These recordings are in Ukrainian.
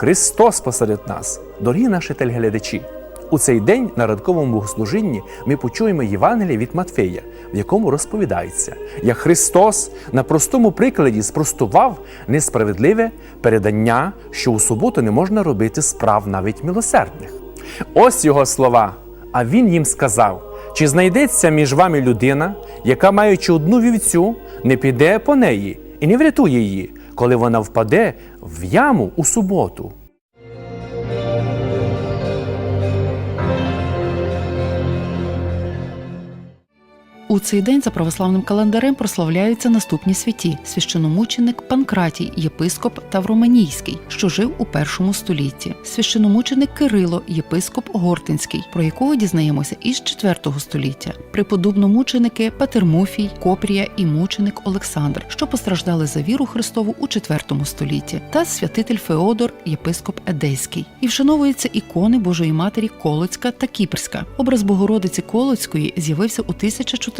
Христос посеред нас, дорогі наші телеглядачі. У цей день на ранковому богослужінні ми почуємо Євангеліє від Матфея, в якому розповідається, як Христос на простому прикладі спростував несправедливе передання, що у суботу не можна робити справ навіть милосердних. Ось його слова. А він їм сказав: чи знайдеться між вами людина, яка, маючи одну вівцю, не піде по неї і не врятує її, коли вона впаде в яму у суботу? У цей день за православним календарем прославляються наступні святі: священомученик Панкратій, єпископ Тавроманійський, що жив у першому столітті, священомученик Кирило, єпископ Гортинський, про якого дізнаємося із IV століття, преподобномученики Патермуфій, Копрія і мученик Олександр, що постраждали за віру Христову у IV столітті, та святитель Феодор, єпископ Едеський. І вшановуються ікони Божої Матері Колоцька та Кіпрська. Образ Богородиці Колоцької з'явився у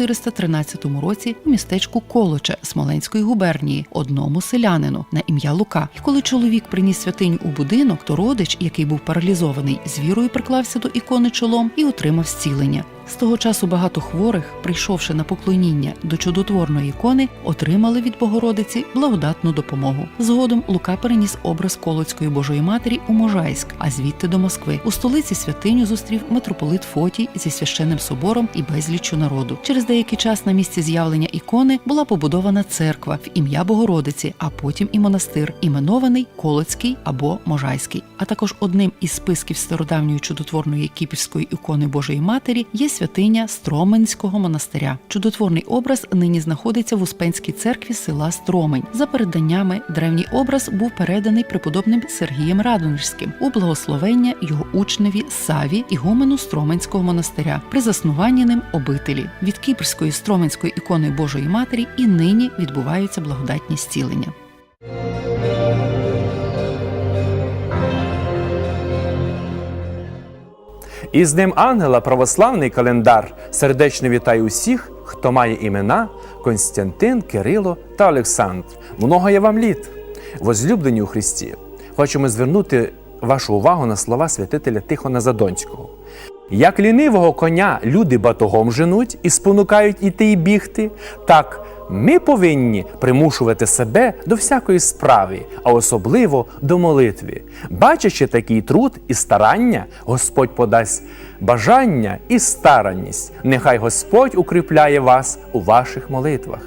1413 році у містечку Колоча Смоленської губернії, одному селянину на ім'я Лука. І коли чоловік приніс святиню у будинок, то родич, який був паралізований, з вірою приклався до ікони чолом і отримав зцілення. З того часу багато хворих, прийшовши на поклоніння до чудотворної ікони, отримали від Богородиці благодатну допомогу. Згодом Лука переніс образ Колоцької Божої Матері у Можайськ, а звідти до Москви. У столиці святиню зустрів митрополит Фотій зі священним собором і безліччю народу. Через деякий час на місці з'явлення ікони була побудована церква в ім'я Богородиці, а потім і монастир, іменований Колоцький або Можайський. А також одним із списків стародавньої чудотворної кіпрської ікони Божої Матері є святиня Строменського монастиря. Чудотворний образ нині знаходиться в Успенській церкві села Стромень. За переданнями, древній образ був переданий преподобним Сергієм Радонежським у благословення його учневі Саві ігумену Строменського монастиря при заснуванні ним обителі. Від кіпрської строменської ікони Божої Матері і нині відбуваються благодатні зцілення. І з ним ангела православний календар сердечно вітає усіх, хто має імена Константин, Кирило та Олександр. Много я вам літ, возлюблені у Христі. Хочемо звернути вашу увагу на слова святителя Тихона Задонського. Як лінивого коня люди батогом женуть і спонукають іти і бігти, так ми повинні примушувати себе до всякої справи, а особливо до молитви. Бачачи такий труд і старання, Господь подасть бажання і старанність. Нехай Господь укріпляє вас у ваших молитвах.